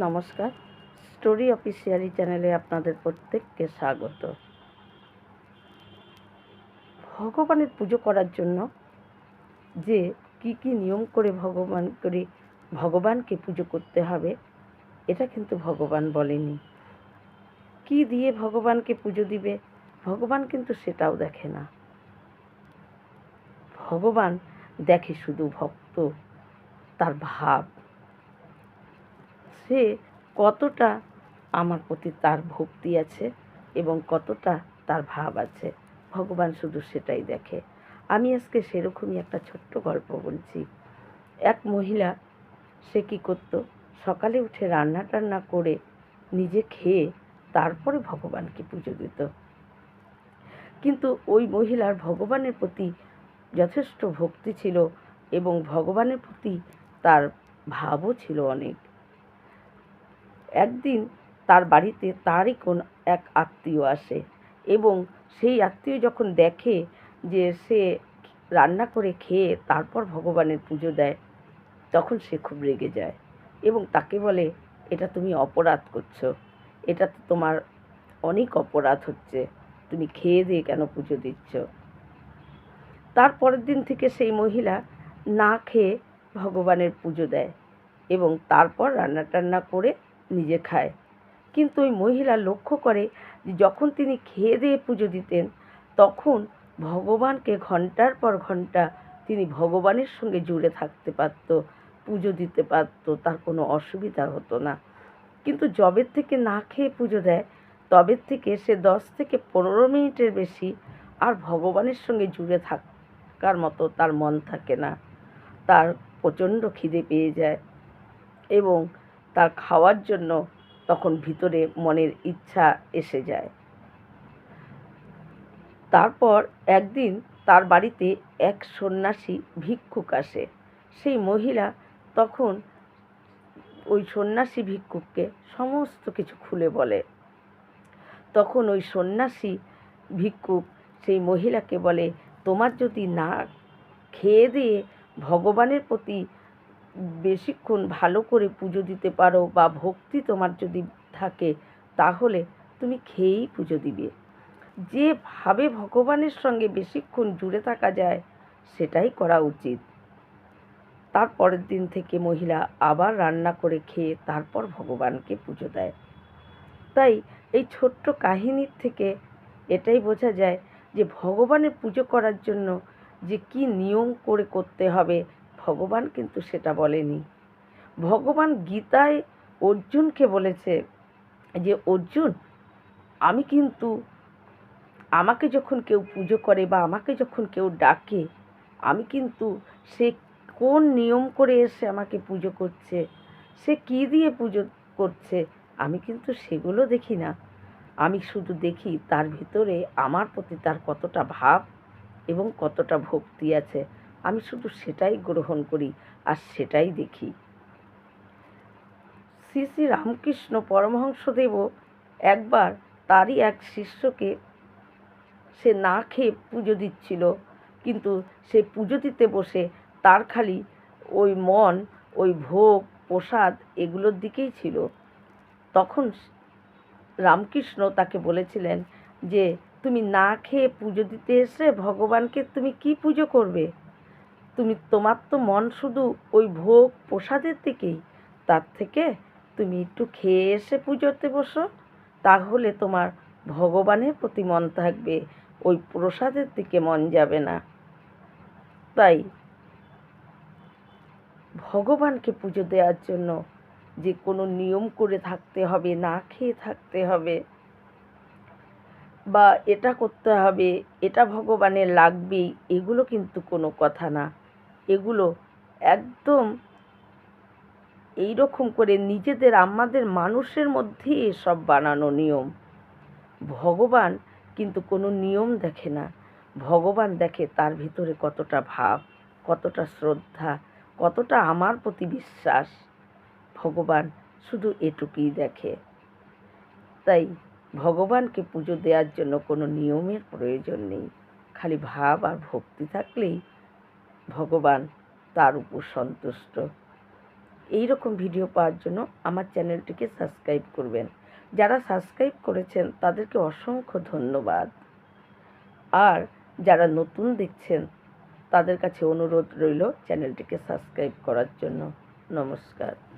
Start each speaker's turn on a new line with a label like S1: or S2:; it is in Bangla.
S1: নমস্কার। স্টোরি অফিসিয়ালি চ্যানেলে আপনাদের প্রত্যেককে স্বাগত। ভগবানের পুজো করার জন্য যে কি কি নিয়ম করে ভগবান করে ভগবানকে পুজো করতে হবে, এটা কিন্তু ভগবান বলেনি। কি দিয়ে ভগবানকে পুজো দিবে, ভগবান কিন্তু সেটাও দেখে না। ভগবান দেখে শুধু ভক্ত, তার ভাব। সে কতটা আমার প্রতি তার ভক্তি আছে এবং কতটা তার ভাব আছে, ভগবান শুধু সেটাই দেখে। আমি আজকে সেরকমই একটা ছোট্ট গল্প বলছি। এক মহিলা, সে কী করতো? সকালে উঠে রান্না টান্না করে নিজে খেয়ে তারপরে ভগবানকে পুজো দিত। কিন্তু ওই মহিলার ভগবানের প্রতি যথেষ্ট ভক্তি ছিল এবং ভগবানের প্রতি তার ভাবও ছিল অনেক। একদিন তার বাড়িতে তারই কোন এক আত্মীয় আসে এবং সেই আত্মীয় যখন দেখে যে সে রান্না করে খেয়ে তারপর ভগবানের পুজো দেয়, তখন সে খুব রেগে যায় এবং তাকে বলে, এটা তুমি অপরাধ করছ। এটা তো তোমার অনেক অপরাধ হচ্ছে। তুমি খেয়ে দিয়ে কেন পুজো দিচ্ছ? তারপরের দিন থেকে সেই মহিলা না খেয়ে ভগবানের পুজো দেয় এবং তারপর রান্না টান্না করে নিজে খায়। কিন্তু ওই মহিলা লক্ষ্য করে যে যখন তিনি খেয়ে দিয়ে পুজো দিতেন, তখন ভগবানকে ঘণ্টার পর ঘণ্টা তিনি ভগবানের সঙ্গে জুড়ে থাকতে পারত, পুজো দিতে পারত, তার কোনো অসুবিধা হতো না। কিন্তু জবের থেকে না খেয়ে পুজো দেয় তবের থেকে সে দশ থেকে পনেরো মিনিটের বেশি আর ভগবানের সঙ্গে জুড়ে থাকার মতো তার মন থাকে না। তার প্রচণ্ড খিদে পেয়ে যায় এবং তার খাওয়ার জন্য তখন ভিতরে মনের ইচ্ছা এসে যায়। তারপর একদিন তার বাড়িতে এক সন্ন্যাসী ভিক্ষুক আসে। সেই মহিলা তখন ওই সন্ন্যাসী ভিক্ষুককে সমস্ত কিছু খুলে বলে। তখন ওই সন্ন্যাসী ভিক্ষুক সেই মহিলাকে বলে, তোমার যদি না খেয়ে দিয়ে ভগবানের প্রতি বেশিক্ষণ ভালো করে পুজো দিতে পারো বা ভক্তি তোমার যদি থাকে, তাহলে তুমি খেয়েই পুজো দিবে। যেভাবে ভগবানের সঙ্গে বেশিক্ষণ জুড়ে থাকা যায়, সেটাই করা উচিত। তার পরের দিন থেকে মহিলা আবার রান্না করে খেয়ে তারপর ভগবানকে পুজো দেয়। তাই এই ছোট্ট কাহিনীর থেকে এটাই বোঝা যায় যে ভগবানের পুজো করার জন্য যে কি নিয়ম করে করতে হবে ভগবান কিন্তু সেটা বলেনি। ভগবান গীতায় অর্জুনকে বলেছে যে, অর্জুন, আমি কিন্তু আমাকে যখন কেউ পুজো করে বা আমাকে যখন কেউ ডাকে, আমি কিন্তু সে কোন নিয়ম করে এসে আমাকে পুজো করছে, সে কি দিয়ে পুজো করছে, আমি কিন্তু সেগুলো দেখি না। আমি শুধু দেখি তার ভিতরে আমার প্রতি তার কতটা ভাব এবং কতটা ভক্তি আছে। আমি শুধু সেটাই গ্রহণ করি আর সেটাই দেখি। শ্রী শ্রী রামকৃষ্ণ পরমহংসদেবও একবার তারই এক শিষ্যকে সে না খেয়ে পুজো দিচ্ছিল, কিন্তু সে পুজো দিতে বসে তার খালি ওই মন, ওই ভোগ, প্রসাদ এগুলোর দিকেই ছিল। তখন রামকৃষ্ণ তাকে বলেছিলেন যে, তুমি না খেয়ে পুজো দিতে এসে ভগবানকে তুমি কি পুজো করবে? তুমি তোমার তো মন শুধু ওই ভোগ প্রসাদের দিকেই। তার থেকে তুমি একটু খেয়ে এসে পুজোতে বসো, তাহলে তোমার ভগবানের প্রতি মন থাকবে, ওই প্রসাদের দিকে মন যাবে না। তাই ভগবানকে পুজো দেওয়ার জন্য যে কোনো নিয়ম করে থাকতে হবে, না খেয়ে থাকতে হবে, বা এটা করতে হবে, এটা ভগবানের লাগবেই, এগুলো কিন্তু কোনো কথা না। এগুলো একদম এই রকম করে নিজেদের, আমাদের মানুষের মধ্যেই এসব বানানো নিয়ম। ভগবান কিন্তু কোনো নিয়ম দেখে না। ভগবান দেখে তার ভিতরে কতটা ভাব, কতটা শ্রদ্ধা, কতটা আমার প্রতি বিশ্বাস। ভগবান শুধু এটুকুই দেখে। তাই ভগবানকে পুজো দেওয়ার জন্য কোনো নিয়মের প্রয়োজন নেই। খালি ভাব আর ভক্তি থাকলেই ভগবান তার উপর সন্তুষ্ট। এই রকম ভিডিও পাওয়ার জন্য আমার চ্যানেলটিকে সাবস্ক্রাইব করবেন। যারা সাবস্ক্রাইব করেছেন, তাদেরকে অসংখ্য ধন্যবাদ। আর যারা নতুন দেখছেন, তাদের কাছে অনুরোধ রইল চ্যানেলটিকে সাবস্ক্রাইব করার জন্য। নমস্কার।